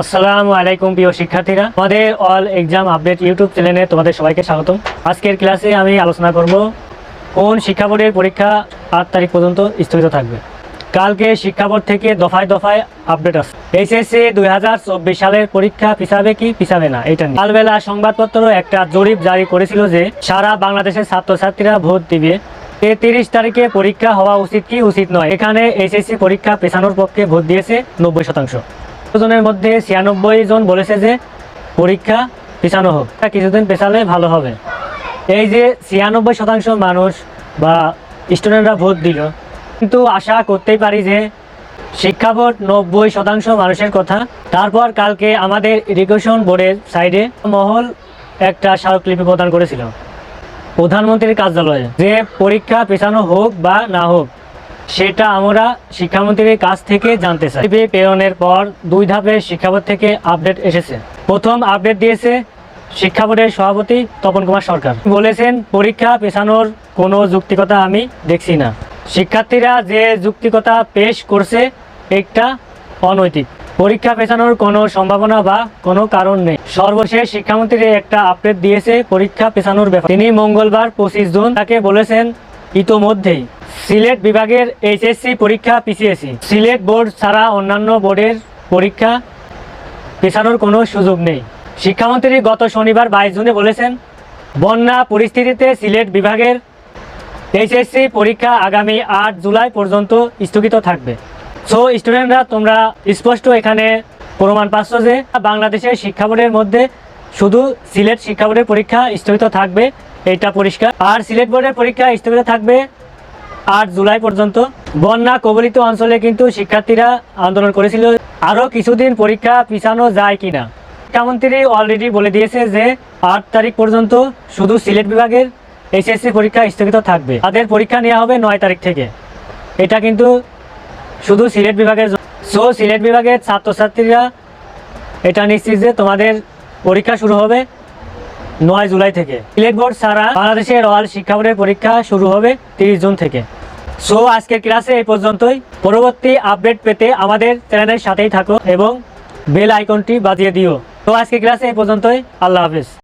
আসসালামু আলাইকুম প্রিয় শিক্ষার্থীরা। আমাদের অল এক্সাম আপডেট ইউটিউব চ্যানেলে তোমাদের সবাইকে স্বাগতম। আজকের ক্লাসে আমি আলোচনা করব কোন শিক্ষা বোর্ডের পরীক্ষা আট তারিখ পর্যন্ত স্থগিত থাকবে। কালকে শিক্ষা বোর্ড থেকে দফায় দফায় আপডেট এইচএসসি দুই সালের পরীক্ষা পিছাবে কি পিছাবে না এটা কালবেলা সংবাদপত্র একটা জরিপ জারি করেছিল যে সারা বাংলাদেশের ছাত্রছাত্রীরা ভোট দিবে। তিরিশ তারিখে পরীক্ষা হওয়া উচিত কি উচিত নয়, এখানে এইচএসসি পরীক্ষা পেছানোর পক্ষে ভোট দিয়েছে নব্বই শতাংশ। জনের মধ্যে ছিয়ানব্বই জন বলেছে যে পরীক্ষা পেছানো হোক। কিছুদিন পেছালে ভালো হবে। এই যে ছিয়ানব্বই শতাংশ মানুষ বা স্টুডেন্টরা ভোট দিল, কিন্তু আশা করতেই পারি যে শিক্ষা বোর্ড নব্বই শতাংশ মানুষের কথা। তারপর কালকে আমাদের এডুকেশন বোর্ডের সাইডে মহল একটা স্মারকলিপি প্রদান করেছিল। প্রধানমন্ত্রীর কার্যালয়ে যে পরীক্ষা পেছানো হোক বা না হোক সেটা আমরা শিক্ষামন্ত্রীর কাছ থেকে জানতে চাই। প্রেরণের পর দুই ধাপে শিক্ষা বোর্ড থেকে আপডেট এসেছে। প্রথম আপডেট দিয়েছে শিক্ষা বোর্ডের সভাপতি তপন কুমার সরকার। বলেছেন, পরীক্ষা পেছানোর কোনো যুক্তিকতা আমি দেখছি না। শিক্ষার্থীরা যে যুক্তিকতা পেশ করছে একটা অনৈতিক। পরীক্ষা পেছানোর কোনো সম্ভাবনা বা কোনো কারণ নেই। সর্বশেষ শিক্ষামন্ত্রী একটা আপডেট দিয়েছে পরীক্ষা পেছানোর ব্যাপারে। তিনি মঙ্গলবার পঁচিশ জুন তাকে বলেছেন ইতোমধ্যেই সিলেট বিভাগের এইচএসসি পরীক্ষা পিছিয়েছি। সিলেট বোর্ড ছাড়া অন্যান্য বোর্ডের পরীক্ষা পেছানোর কোনো সুযোগ নেই। শিক্ষামন্ত্রী গত শনিবার বাইশ জুনে বলেছেন, বন্যা পরিস্থিতিতে সিলেট বিভাগের এইচএসসি পরীক্ষা আগামী আট জুলাই পর্যন্ত স্থগিত থাকবে। সো, স্টুডেন্টরা, তোমরা স্পষ্ট এখানে প্রমাণ পাচ্ছ যে বাংলাদেশের শিক্ষা বোর্ডের মধ্যে শুধু সিলেট শিক্ষা বোর্ডের পরীক্ষা স্থগিত থাকবে, এটা পরিষ্কার। আর সিলেট বোর্ডের পরীক্ষা স্থগিত থাকবে আট জুলাই পর্যন্ত। বন্যা কবলিত অঞ্চলে কিন্তু শিক্ষার্থীরা আন্দোলন করেছিল। আরও কিছুদিন পরীক্ষা পিছানো যায় কিনা? শিক্ষামন্ত্রী অলরেডি বলে দিয়েছে যে, আট তারিখ পর্যন্ত শুধু সিলেট বিভাগের এসএসসি পরীক্ষা স্থগিত থাকবে। তাদের পরীক্ষা নেওয়া হবে নয় তারিখ থেকে। এটা কিন্তু শুধু সিলেট বিভাগের সো সিলেট বিভাগের ছাত্রছাত্রীরা এটা নিশ্চিত যে তোমাদের পরীক্ষা শুরু হবে নয় জুলাই থেকে। সিলেট বোর্ড ছাড়া বাংলাদেশের অল শিক্ষা বোর্ডের পরীক্ষা শুরু হবে তিরিশ জুন থেকে। সো আজকের ক্লাসে এই পর্যন্তই। পরবর্তী আপডেট পেতে আমাদের চ্যানেলের সাথেই থাকো এবং বেল আইকনটি বাজিয়ে দিও। তো আজকের ক্লাসে এই পর্যন্তই। আল্লাহ হাফিজ।